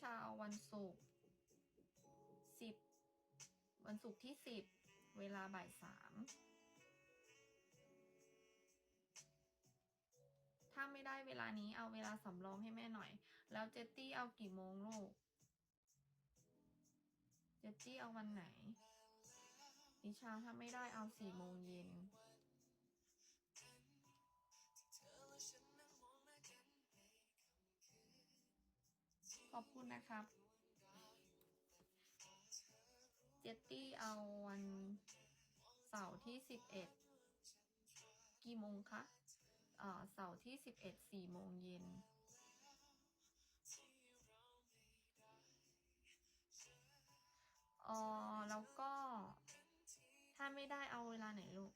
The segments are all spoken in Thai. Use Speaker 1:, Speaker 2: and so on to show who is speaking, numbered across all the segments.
Speaker 1: ชาเอาวันศุกร์สิบวันศุกร์ที่สิบเวลาบ่ายสามถ้าไม่ได้เวลานี้เอาเวลาสำรองให้แม่หน่อย แล้วเจตตี้เอากี่โมงลูก เจตตี้เอาวันไหนนิชาถ้าไม่ได้เอาสี่โมงเย็น อบคุณนะครับ เจตตี้เอาวันเสาร์ที่สิบเอ็ดกี่โมงคะเอ่อเสาร์ที่สิบเอ็ดสี่โมงเย็นอ๋อแล้วก็ถ้าไม่ได้เอาเวลาไหนลูก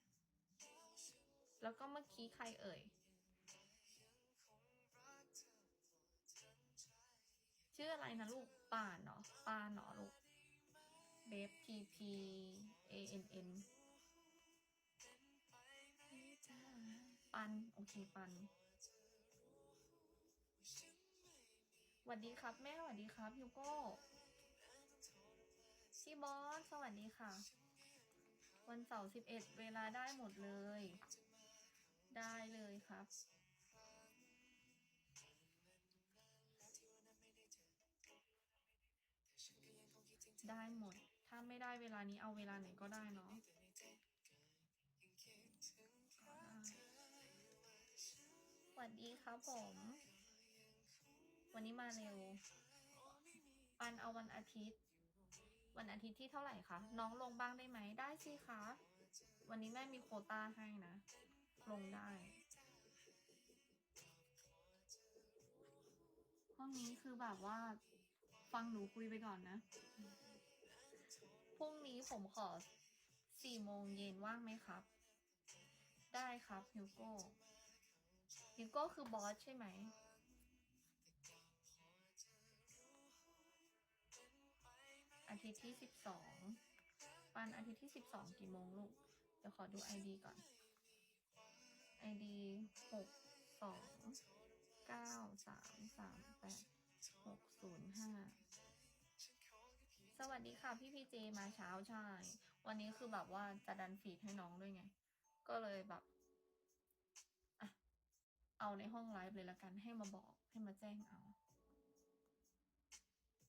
Speaker 1: แล้วก็เมื่อกี้ใครเอ่ย ชื่ออะไรนะลูกป่านเหรอปานเหรอลูกเบฟ T P A N N ปัน โอเค ปันสวัสดีครับ แม่สวัสดีครับฮิวโก้พี่บอสสวัสดีค่ะ วันเสาร์สิบเอ็ดเวลาได้หมดเลย ได้เลยครับ ได้หมด ถ้าไม่ได้เวลานี้เอาเวลาไหนก็ได้เนาะสวัสดีครับผม วันนี้มาเร็ว ปันเอาวันอาทิตย์ วันอาทิตย์ที่เท่าไหร่คะ น้องลงบ้างได้ไหม ได้สิคะ วันนี้แม่มีโคต้าให้นะ ลงได้ ห้องนี้คือแบบว่า ฟังหนูคุยไปก่อนนะ พรุ่งนี้ผมขอสี่โมงเย็นว่างไหมครับ ได้ครับฮิวโก้ฮิวโก้คือบอสใช่ไหม อาทิตย์ที่สิบสองปันอาทิตย์ที่สิบสองกี่โมงลูก เดี๋ยวขอดูไอดีก่อนไอดีหกสองเก้าสามสามแปดหกศูนย์ห้า สวัสดีค่ะพี่พีเจมาเช้าใช่ วันนี้คือแบบว่าจะดันฟีดให้น้องด้วยไง ก็เลยแบบอะเอาในห้องไลฟ์เลยละกันให้มาบอกให้มาแจ้งเอา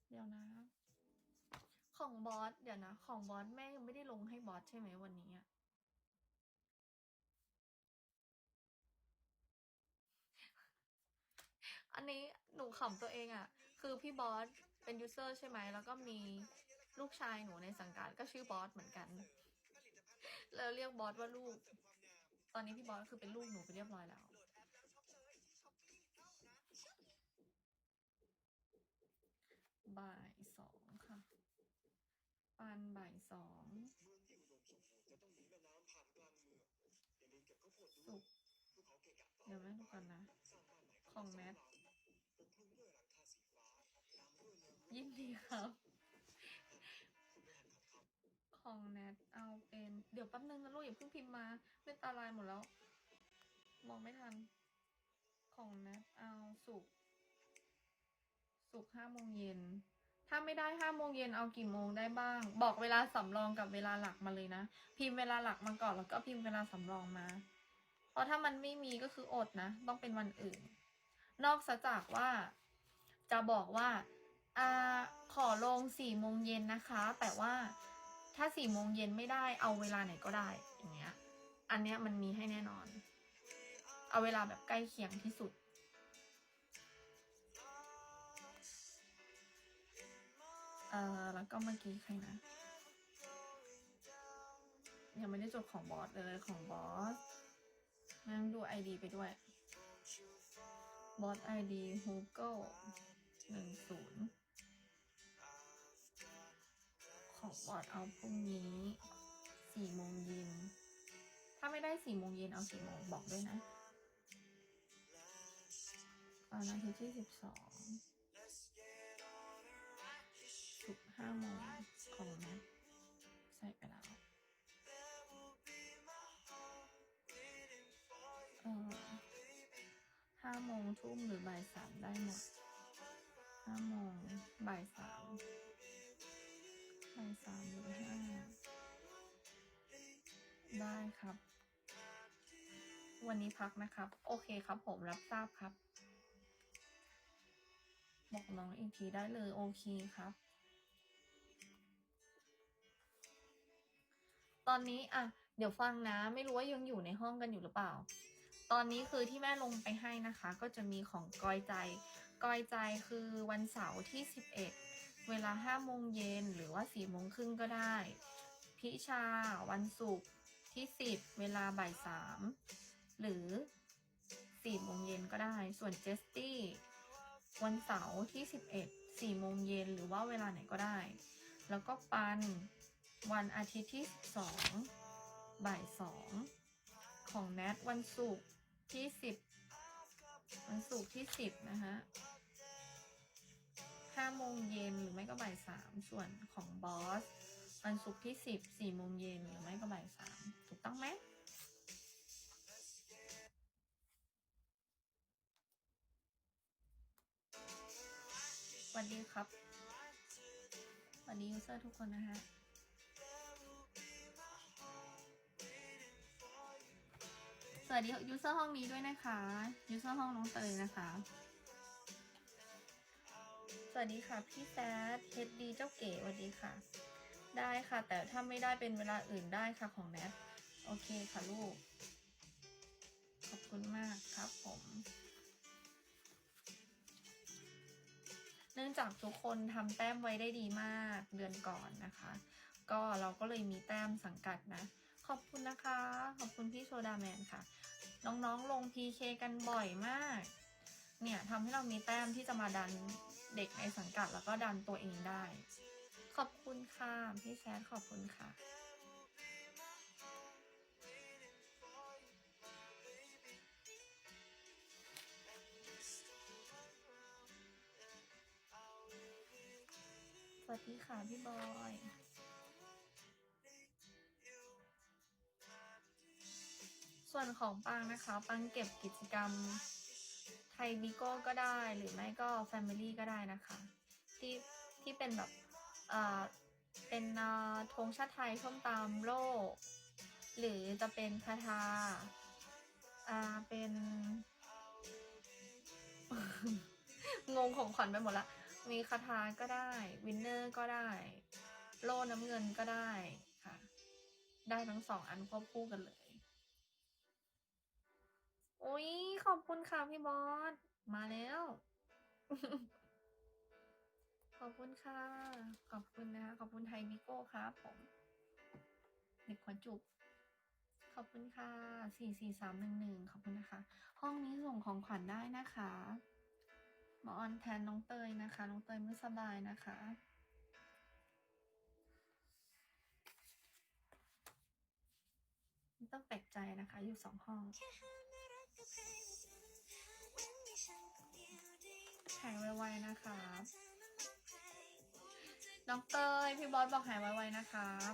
Speaker 1: เดี๋ยวนะ ของบอสเดี๋ยวนะ ของบอสแม่ยังไม่ได้ลงให้บอสใช่ไหมวันนี้อะอันนี้หนูขำตัวเองอะคือพี่บอส เป็นยูเซอร์ใช่ไหม แล้วก็มีลูกชายหนูในสังกัดก็ชื่อบอสเหมือนกัน แล้วเรียกบอสว่าลูก ตอนนี้พี่บอสคือเป็นลูกหนูไปเรียบร้อยแล้ว บ่ายสองค่ะปานบ่ายสอง
Speaker 2: เมืองที่อุดมสมบูรณ์จะต้องมีแม่น้ำผ่านกลางเมืองอย่าลืมเก็บข้าวโพดด้
Speaker 1: สุ
Speaker 2: วย
Speaker 1: ก
Speaker 2: ภูเขาเกะกะต่อ
Speaker 1: เดี๋ยวแม่ดูก่อนนะ
Speaker 2: สร้างบ้านใหม่
Speaker 1: ของแมท
Speaker 2: ปกคลุมด้วยหลังคาสีฟ้าตามด้ว ยิน
Speaker 1: ดีครับ
Speaker 2: ข
Speaker 1: องแนทเอาเป็น เดี๋ยวแป๊บนึงนะลูกอย่าเพิ่งพิมพ์มาเล่นตาลายหมดแล้ว มองไม่ทัน ของแนทเอาสุกสุกห้าโมงเย็น ถ้าไม่ได้ห้าโมงเย็นเอากี่โมงได้บ้าง บอกเวลาสำรองกับเวลาหลักมาเลยนะ พิมพ์เวลาหลักมาก่อนแล้วก็พิมพ์เวลาสำรองมา เพราะถ้ามันไม่มีก็คืออดนะ ต้องเป็นวันอื่น นอกจากว่าจะบอกว่า อ่าขอลงสี่โมงเย็นนะคะ แต่ว่าถ้าสี่โมงเย็นไม่ได้เอาเวลาไหนก็ได้อย่างเงี้ย อันเนี้ยมันมีให้แน่นอน เอาเวลาแบบใกล้เคียงที่สุด เอ่อแล้วก็เมื่อกี้ใครนะ ยังไม่ได้จดของบอสเลยของบอสนั่งดูไอดีไปด้วยบอสไอดีฮูเกิลหนึ่งศูนย์ ของบอสเอาพรุ่งนี้สี่โมงเย็น ถ้าไม่ได้สี่โมงเย็นเอาสี่โมงบอกด้วยนะตอนอาทิตย์ที่สิบสองสุกห้าโมงของนะใส่ไปแล้วเออห้าโมงทุ่มหรือบ่ายสามได้หมดห้าโมงบ่ายสาม บ่ายสามหรือห้าได้ครับ วันนี้พักนะครับ โอเคครับผมรับทราบครับ บอกน้องอีกทีได้เลย โอเคครับ ตอนนี้อะ เดี๋ยวฟังนะ ไม่รู้ว่ายังอยู่ในห้องกันอยู่หรือเปล่า ตอนนี้คือที่แม่ลงไปให้นะคะ ก็จะมีของกอยใจ กอยใจคือวันเสาร์ที่11เอ็ด เวลา5โมงเย็นหรือว่า4โมงครึ่งก็ได้ พิชาวันศุกร์ที่10เวลาบ่าย3หรือ4โมงเย็นก็ได้ ส่วนเจสตี้วันเสาร์ที่11 4โมงเย็นหรือว่าเวลาไหนก็ได้ แล้วก็ปันวันอาทิตย์ที่12บ่าย2ของแนทวันศุกร์ที่10วันศุกร์ที่10นะฮะ 5โมงเย็นหรือไม่ก็บ่าย3ส่วนของบอสวันศุกร์ที่10 4โมงเย็นหรือไม่ก็บ่าย3ถูกต้องไหมสวัสดีครับสวัสดียูเซอร์ทุกคนนะฮะสวัสดียูเซอร์ห้องนี้ด้วยนะคะยูเซอร์ห้องน้องเตยนะคะ สวัสดีค่ะพี่แซดเฮดดีเจ้าเก๋สวัสดีค่ะ ได้ค่ะ แต่ถ้าไม่ได้เป็นเวลาอื่นได้ค่ะของแนทโอเคค่ะลูก ขอบคุณมากครับผม เนื่องจากทุกคนทำแต้มไว้ได้ดีมากเดือนก่อนนะคะ ก็เราก็เลยมีแต้มสังกัดนะ ขอบคุณนะคะ ขอบคุณพี่โซดาแมนค่ะ น้องๆลง PK กันบ่อยมาก เนี่ยทำให้เรามีแต้มที่จะมาดัน เด็กในสังกัดแล้วก็ดันตัวเองได้ ขอบคุณค่ะพี่แซดขอบคุณค่ะสวัสดีค่ะพี่บอยส่วนของปังนะคะ ปังเก็บกิจกรรม ไทยบิโก้ก็ได้หรือไม่ก็ Family ก็ได้นะคะ ที่ที่เป็นแบบเอ่อเป็นธงชาติไทยส้มตำโลกหรือจะเป็นคาถาอ่าเป็น งงของขวัญไปหมดละ มีคาถาก็ได้ วินเนอร์ก็ได้ โล่น้ำเงินก็ได้ค่ะ ได้ทั้งสองอันควบคู่กันเลย อุ้ยขอบคุณค่ะพี่บอส มาแล้ว ขอบคุณค่ะ ขอบคุณนะคะ ขอบคุณไทยบิโก้ครับผม เด็กขวัญจุบขอบคุณค่ะสี่สี่สามหนึ่งหนึ่งขอบคุณนะคะ ห้องนี้ส่งของขวัญได้นะคะหมอออนแทนน้องเตยนะคะ น้องเตยไม่สบายนะคะไม่ต้องแปลกใจนะคะ อยู่สองห้อง หายไวๆนะครับน้องเตยพี่บอสบอกหายไวๆนะครับ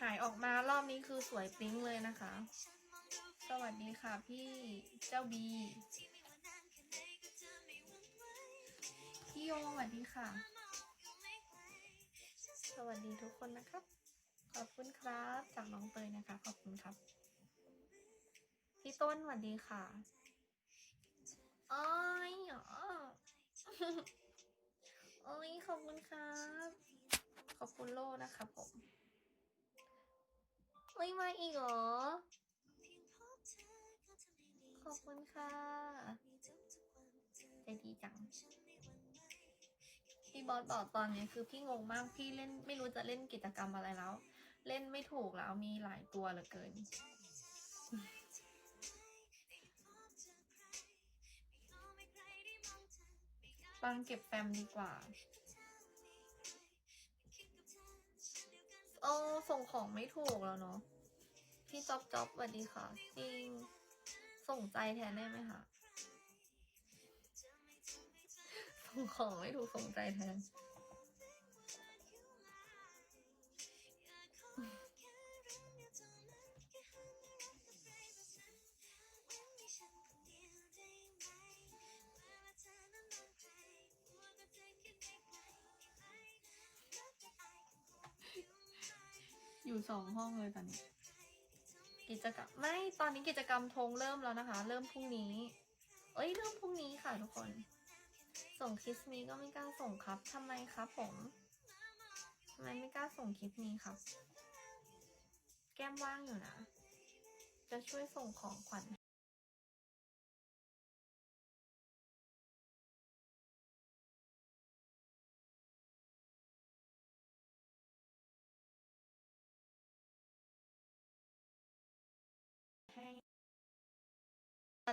Speaker 1: หายออกมารอบนี้คือสวยปิ๊งเลยนะคะ สวัสดีค่ะพี่เจ้าบี พี่โยสวัสดีค่ะ สวัสดีทุกคนนะครับ ขอบคุณครับ จากน้องเตยนะคะ ขอบคุณครับ พี่ต้นสวัสดีค่ะอ้อยอ๋อโอ้ยขอบคุณครับ ขอบคุณโลนะครับผม ไม่มาอีกเหรอ ขอบคุณค่ะใจดีจัง พี่บอสบอกตอนนี้คือพี่งงมาก พี่เล่นไม่รู้จะเล่นกิจกรรมอะไรแล้ว เล่นไม่ถูกแล้วมีหลายตัวเหลือเกิน ปังเก็บแฟมดีกว่าโอ้ส่งของไม่ถูกแล้วเนาะ พี่จ๊อบจ๊อบสวัสดีค่ะ จริง ส่งใจแทนได้ไหมคะ ส่งของไม่ถูกส่งใจแทน อยู่สองห้องเลยตอนนี้ กิจกรรมไม่ตอนนี้กิจกรรมธงเริ่มแล้วนะคะ เริ่มพรุ่งนี้ เอ้ยเริ่มพรุ่งนี้ค่ะทุกคน ส่งคิสมีก็ไม่กล้าส่งครับทำไมครับผมทำไมไม่กล้าส่งคลิปนี้ครับ แก้มว่างอยู่นะ จะช่วยส่งของขวัญ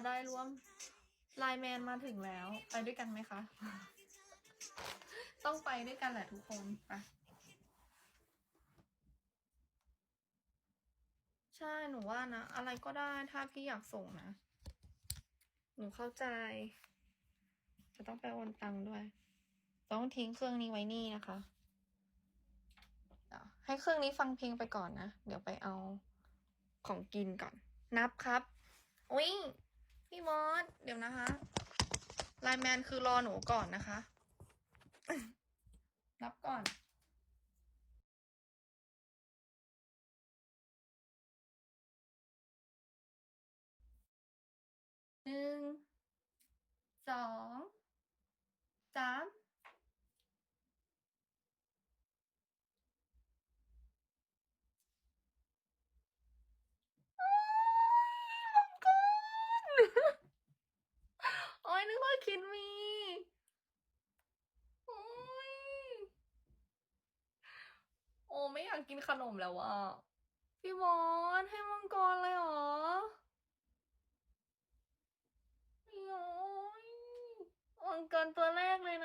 Speaker 1: ได้ร่วมไลน์แมนมาถึงแล้ว ไปด้วยกันไหมคะ ต้องไปด้วยกันแหละทุกคนไปใช่หนูว่านะ อะไรก็ได้ถ้าพี่อยากส่งนะ หนูเข้าใจ จะต้องไปโอนตังค์ด้วย ต้องทิ้งเครื่องนี้ไว้นี่นะคะให้เครื่องนี้ฟังเพลงไปก่อนนะ เดี๋ยวไปเอาของกินก่อน นับครับ อุ้ย พี่มอสเดี๋ยวนะคะไลน์แมนคือรอหนูก่อนนะคะนับก่อนหนึ่งสองสามงกร โอ้ยนึกว่าคิดมี โอ้ย โอ้ไม่อยากกินขนมแล้วอะ พี่มอนให้มังกรเลยเหรอโอ้ยมังกรตัวแรกเลย